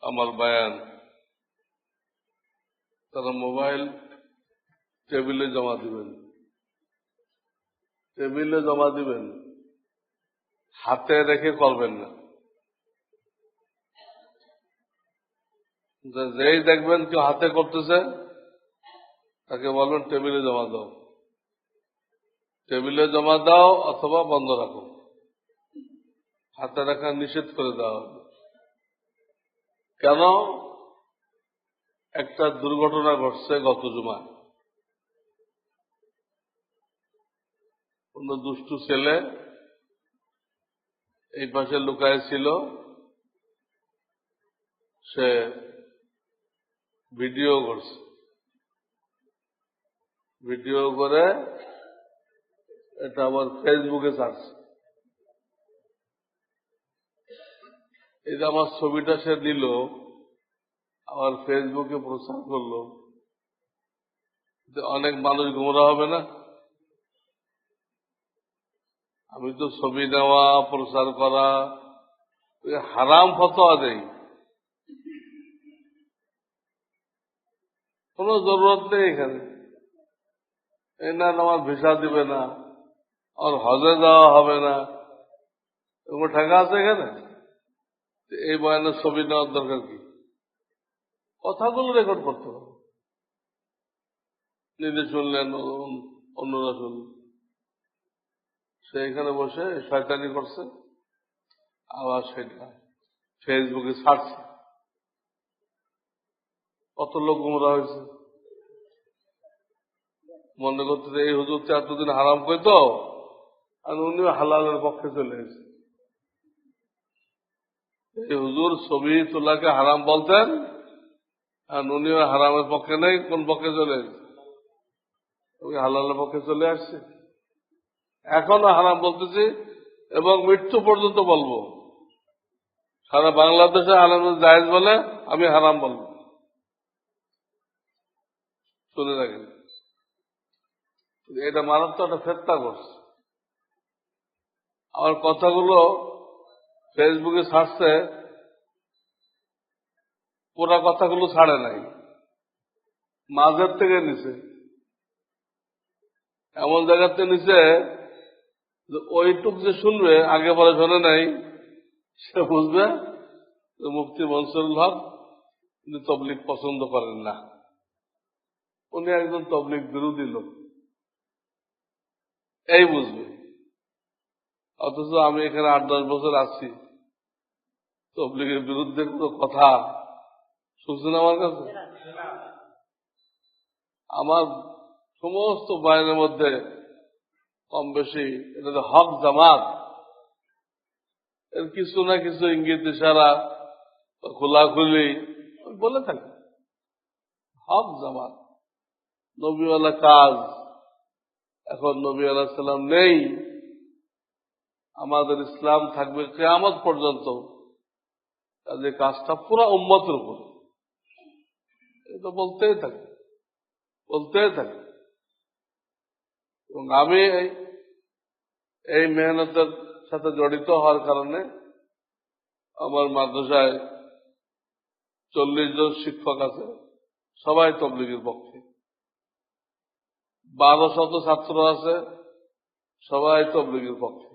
আমার বায়ান। তারা মোবাইল টেবিলে জমা দিবেন। টেবিলে জমা দিবেন। হাতে রেখে করবেন না। যেই দেখবেন কেউ হাতে করতেছে, তাকে বলবেন, টেবিলে জমা দাও। টেবিলে জমা দাও অথবা বন্ধ রাখো। হাতে রাখা নিষেধ করে দেওয়া হবে কেন? একটা দুর্ঘটনা ঘটছে গত জুমায়। কোন দুষ্টু ছেলে এই পাশে লুকায় ছিল সে ভিডিও করছে। ভিডিও করে এটা আমার ফেসবুকে ছাড়ছে এই যে আমার ছবিটা সে দিল, আমার ফেসবুকে প্রচার করল। অনেক মানুষ গুমরা হবে না? আমি তো ছবি নেওয়া, প্রচার করা হারাম ফতোয়া দেই। কোনো জরুরত নেই এখানে। এই না আমার ভিসা দিবে না, আর হজে যাওয়া হবে না। ঠেকা আছে এখানে? এই বয়ানের ছবি নেওয়ার দরকার কি? কথাগুলো রেকর্ড করতে হবে। নিজে শুনলেন অন্য- অন্যরা শুনলেন। সে এখানে বসে শয়তানি করছে, আবার সেটা ফেসবুকে ছাড়ছে। কত লোক গুমরা হয়েছে। মনে করতে এই হুজুর তো এতদিন হারাম করে তো আর উনিও হালালের পক্ষে চলে এই হুজুর ছবি তোলাকে হারাম বলতেন, আর উনিও হারামের পক্ষে নেই, কোন পক্ষে চলে ওই হালালের পক্ষে চলে আসছে। এখনও হারাম বলতেছি এবং মৃত্যু পর্যন্ত বলব। সারা বাংলাদেশে হারাম জায়েজ বলে আমি হারাম বলব। শুনে রাখেন। এটা মারাত্মক একটা ফেত্তা করছে। আমার কথাগুলো ফেসবুকে ছাড়ছে পুরা কথাগুলো ছাড়ে নাই। মাঝের থেকে নিছে এমন জায়গাতে নিছে ওইটুক যে শুনবে, আগে পরে শোনে নাই, সে বুঝবে মুফতি মনসুরুল হক উনি তবলিক পছন্দ করেন না। উনি একজন তবলিক বিরোধী লোক। এই বুঝবে। অথচ আমি এখানে আট, দশ বছর আছি। তবলিগের বিরুদ্ধে কোনো কথা শুনছেন আমার কাছে? আমার সমস্ত বায়নের মধ্যে কম বেশি এটা হক জামাত, এর কিছু না কিছু ইঙ্গিত, ইশারা, খোলাখুলি বলে থাকি। হক জামাত, নবীওয়ালা কাজ, এখন নবী আলাহ সাল্লাম নেই। আমাদের ইসলাম থাকবে কেয়ামত পর্যন্ত। কাজে কাজটা পুরো উম্মতের উপর। এটা বলতেই থাকে বলতেই থাকে। এবং আমি এই মেহনতের সাথে জড়িত হওয়ার কারণে আমার মাদ্রাসায় চল্লিশ জন শিক্ষক আছে, সবাই তবলিগের পক্ষে। বারো শত ছাত্র আছে, সবাই তবলিগের পক্ষে।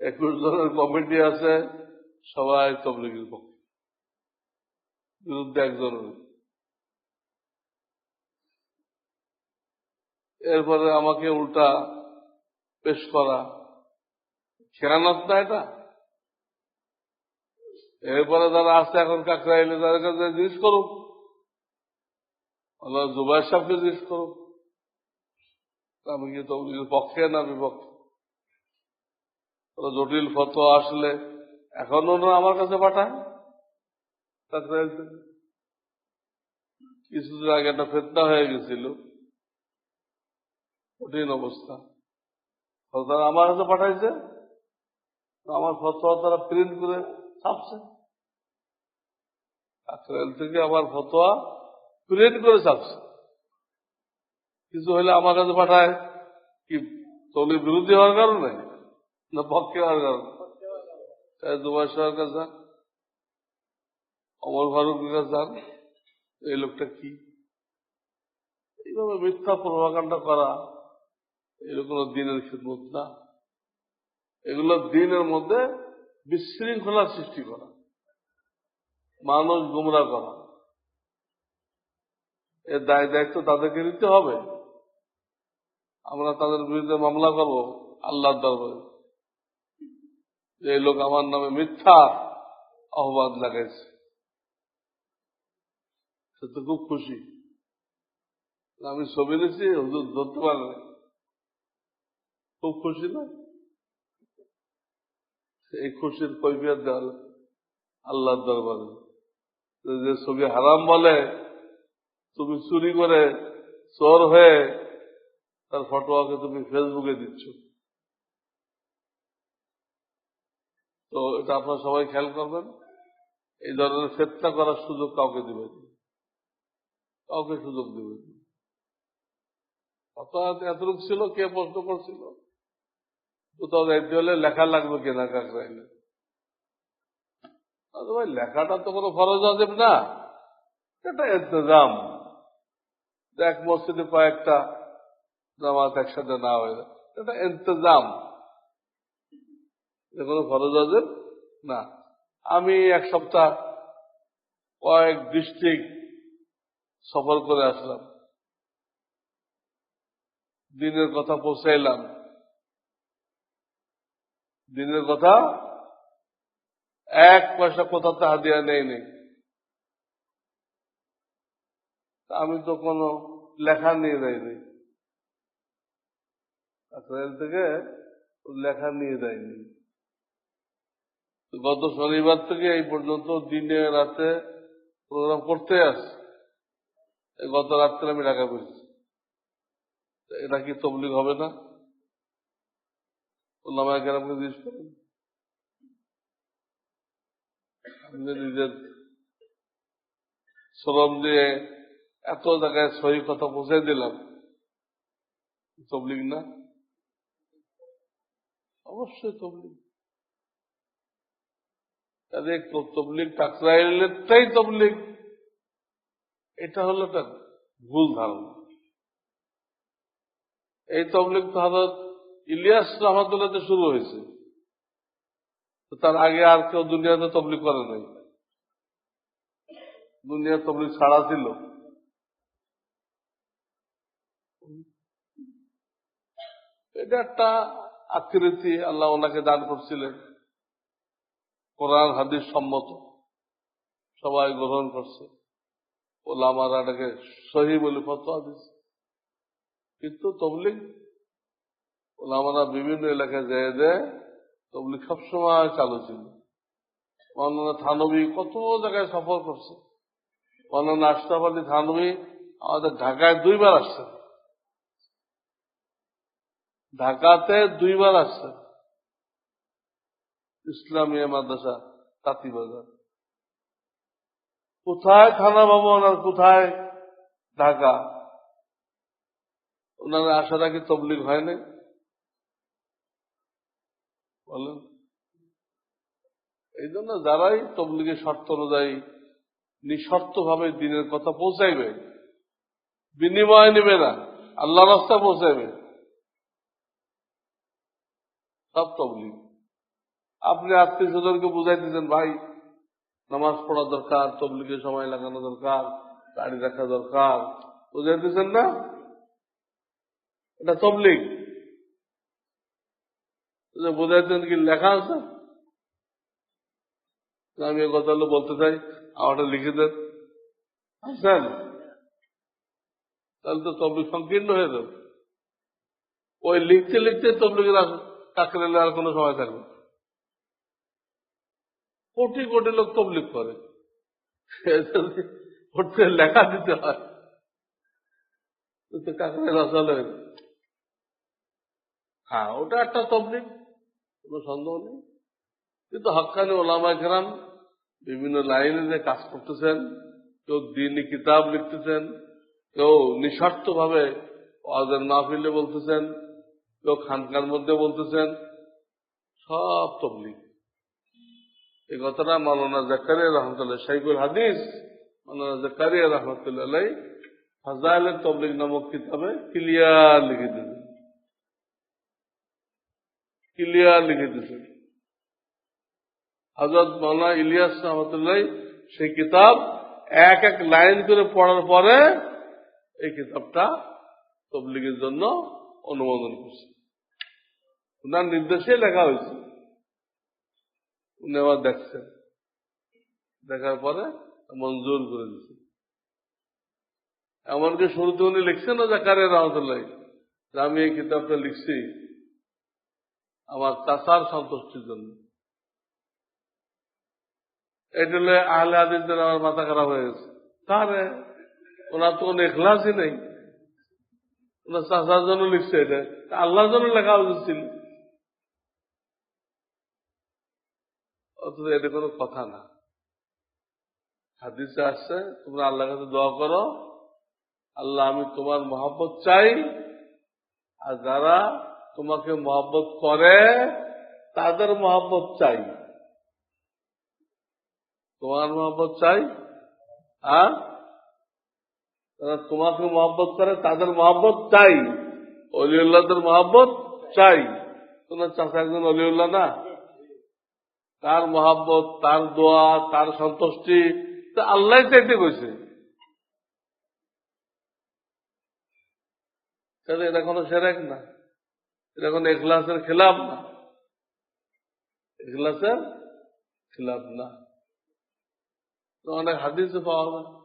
একুশ জনের কমিটি আছে, সবাই তবলিগের পক্ষে। বিরুদ্ধে একজনের এরপরে আমাকে উল্টা পেশ করা। খেয়ানত না এটা? এরপরে যারা আছে, এখন কাকরা এলে তাদের কাছে জিজ্ঞেস করুক। জুবাইর সাহেবকে জিজ্ঞেস করুক। আমি কি তবলিগের পক্ষে না বিপক্ষে? জটিল ফটো আসলে এখন ওরা আমার কাছে পাঠায় কিছুদিন আগে একটা ফেতনা হয়ে গেছিল। কঠিন অবস্থা। তারা আমার কাছে পাঠাইছে আমার ফতোয়া তারা প্রিন্ট করে ছাপছে। থেকে আমার ফতোয়া প্রিন্ট করে ছাপছে। কিছু হলে আমার কাছে পাঠায়, কি তলি বিরোধী হওয়ার কারণে? না, পক্ষে হওয়ার কারণে দুবার সাহের অমর ফারুকের কাছে যান। এই লোকটা কি? এইভাবে মিথ্যা প্রভাকাণ্ডা করা কোনো দিনের খিদমত না। এগুলো দিনের মধ্যে বিশৃঙ্খলা সৃষ্টি করা। মানুষ গুমরা করা। এর দায় দায়িত্ব তাদেরকে নিতে হবে। আমরা তাদের বিরুদ্ধে মামলা করব, আল্লাহর দরবারে। যে লোক আমার নামে মিথ্যা আহ্বান লাগাইছে। সে তো খুব খুশি। আমি ছবি নিয়েছি হুজুর ধরতে পারে খুব খুশি না? এই খুশির কৈফিয়ত দেওয়ার আল্লাহর দরবারে। যে ছবি হারাম বলে, তুমি চুরি করে চোর হয়ে তার ফটোয়াকে তুমি ফেসবুকে দিচ্ছ। তো এটা আপনারা সবাই খেয়াল করবেন, এই ধরনের ফেতনা করার সুযোগ কাউকে দিবেন কাউকে সুযোগ দিবেন অর্থাৎ এতটুকু ছিল, কে প্রশ্ন করছিল? কোথাও যাইতে হলে লেখা লাগবে কেনা কাকরাইলে ভাই, লেখাটা তো কোনো ফরজ আজেব না। এটা ইন্তজাম। এক মসজিদে কয়েকটা জামাত একসাথে না হয়ে যায়। এটা ইন্তজাম। এটা কোনো ফরজ আজেব না। আমি এক সপ্তাহ কয়েক ডিস্ট্রিক্ট সফর করে আসলাম। দিনের কথা পৌঁছাইলাম। দিনের কথা এক পয়সা কোথাতে হাদিয়া নেই নেই। আমি তো কোনো লেখা নিয়ে যাইনি থেকে লেখা নিয়ে যায়নি গত শনিবার থেকে এই পর্যন্ত দিনে, রাতে প্রোগ্রাম করতে আসছে। গত রাত্রে আমি ঢাকা পেয়েছি এটা কি তবলিগ হবে না? নিজের শ্রম দিয়ে এত জায়গায় সহি কথা পৌঁছে দিলাম। তবলিগ না? অবশ্যই তবলিগ। তাদের তবলিগ টাকরাইলেরটাই তবলিগ। এটা হলো একটা ভুল ধারণা। এই তবলিগ তো হজরত ইলিয়াস রহমতুল্লাহতে শুরু হয়েছে। তার আগে আর কেউ দুনিয়াতে তবলিগ করে নাই। দুনিয়া তবলিগ ছাড়া ছিল। এটা একটা আকৃতি আল্লাহ ওনাকে দান করছিলেন। কোরআন, হাদিস সম্মত। সবাই গ্রহণ করছে। ওলামারা এটাকে সহি বলে ফতোয়া দিচ্ছে। কিন্তু তবলিগ, ওলামারা বিভিন্ন এলাকায় যেয়ে দেয় তবলিগ সবসময় চালু ছিল। মৌলানা থানবী কত জায়গায় সফর করছে। মৌলানা আশরাফ আলী থানবী আমাদের ঢাকায় দুইবার আসছে। ঢাকাতে দুইবার আসছে। ইসলামিয়া মাদ্রাসা, তাঁতিবাজার। কোথায় থানা ভবন আর কোথায় ঢাকা? ওনার আশাটা কি তবলিগ হয় নাই? বলেন। এই জন্য যারাই তবলিগের শর্ত অনুযায়ী নিঃশর্ত ভাবে দিনের কথা পৌঁছাইবে, বিনিময় নেবে না আল্লাহ রাস্তা পৌঁছাইবে, সব তবলিগ। আপনি আত্মীয় স্বজনকে বুঝাইতেছেন ভাই, নামাজ পড়া দরকার তবলিগে সময় লাগানো দরকার, গাড়ি রাখা দরকার। বুঝাইতেছেন না? এটা তবলিগ। বুঝাইতেন কি লেখা আছে? আমি কথা বলতে চাই, আমারটা লিখে দেন। আসেন। তাহলে তো তবলিগ সংকীর্ণ হয়ে যাবে। ওই লিখতে লিখতে তবলিগের কাকরেলে আর কোনো সময় থাকবে কোটি কোটি লোক তবলিগ করে। লেখা দিতে হয়। কাকরে রসাল হয়ে, ওটা একটা তবলিগ, কোনো সন্দেহ নেই। কিন্তু হকানি ওলামা গ্রাম বিভিন্ন লাইনে যে কাজ করতেছেন, কেউ দিনই কিতাব লিখতেছেন, কেউ নিঃস্বার্থ ভাবে ওয়াজের মাহফিলে বলতেছেন, কেউ খানকার মধ্যে বলতেছেন, সব তবলিগ। এই কথাটা মালানা জাকারিয়া রহমতুল্লাহ শাইকুল হাদিস মালানা জাকারিয়া রহমতুল্লাহ ফাজাইল তবলিক নামক কিতাবে ক্লিয়ার লিখে দিয়েছেন ক্লিয়ার লিখে দিয়েছেন হজরত মৌলানা ইলিয়াস রহমতুল্লাহ সেই কিতাব এক এক লাইন করে পড়ার পরে এই কিতাবটা তবলিগের জন্য অনুমোদন করছে। ওনার নির্দেশে লেখা হয়েছে। উনি আবার দেখছেন দেখার পরে মঞ্জুর করে দিচ্ছে এমনকি শুরুতে উনি লিখছেন না জাকারে রহমতুল্লাহ। আমি এই কিতাবটা লিখছি আমার চাষার সন্তুষ্টির জন্য। এটা হলে আহলে হাদিসদের আমার মাথা খারাপ হয়ে গেছে। তাহলে ওনার তো কোনো এখলাসই নেই। ওনার চাষার জন্য লিখছে এটা। আল্লাহর জন্য লেখা উচিত ছিল। অথচ এটা কোনো কথা না। হাদিসে আসছে, তোমরা আল্লাহর কাছে দোয়া করো, আল্লাহ আমি তোমার মহাব্বত চাই, আর যারা তোমাকে মহাব্বত করে, তাদের মহাব্বত চাই। তোমার মহব্বত চাই? আর যারা তোমাকে মহব্বত করে, তাদের মহব্বত চাই। অলিউল্লাহদের মহব্বত চাই। তোমার চাষা একজন অলিউল্লাহ না? তার মহাব্বত, তার দোয়া, তার সন্তুষ্টি, তা আল্লাহ চাইতে কইছে। তাহলে এটা কোনো সেরেক না। এটা কোনো এখলাসের খেলাফ না। এখলাসের খেলাফ না। তো অনেক হাদিসও পাওয়া যায়।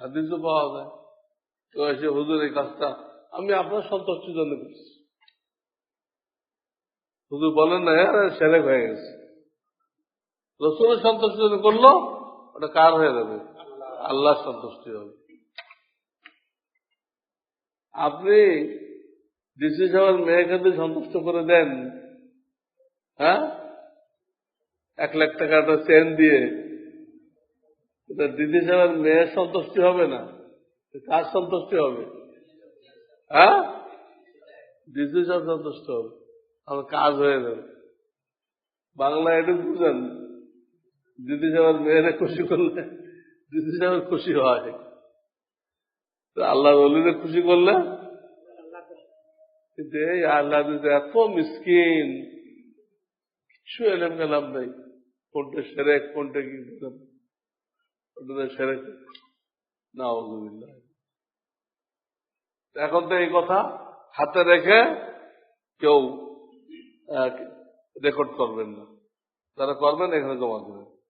হাদিসও পাওয়া যায়। তো এসে হুজুর এই কাজটা আমি আপনার সন্তুষ্টির জন্য করছি। হুজুর বলেন না হ্যাঁ সেরেক হয়ে গেছে। রসুলের সন্তুষ্টি জন্য করল, ওটা কার হয়ে যাবে? আল্লাহ সন্তুষ্টি হবে। আপনি ডিসি সাহেবের মেয়েকে যদি সন্তুষ্ট করে দেন হ্যাঁ? এক লাখ টাকা একটা চেন দিয়ে, এটা দিদি সাহেবের মেয়ের সন্তুষ্টি হবে না? কার সন্তুষ্টি হবে? হ্যাঁ? দিদি সাহেব সন্তুষ্ট হবে। আমার কাজ হয়ে যাবে। বাংলা এটা বুঝেন দিদি সাহেবের মেয়েরা খুশি করলে দিদি সাহেবের খুশি হয়। আল্লাহ বলিলে খুশি করলে? কিন্তু এই আল্লাহ দিদি এত মিসকিন, কিছু এলাম গেলাম নাই। কোনটা সেরে কোনটা কি ওটা সেরেক? না এখন তো এই কথা হাতে রেখে কেউ রেকর্ড করবেন না। তারা করবেন এখানে জমা দেবেন।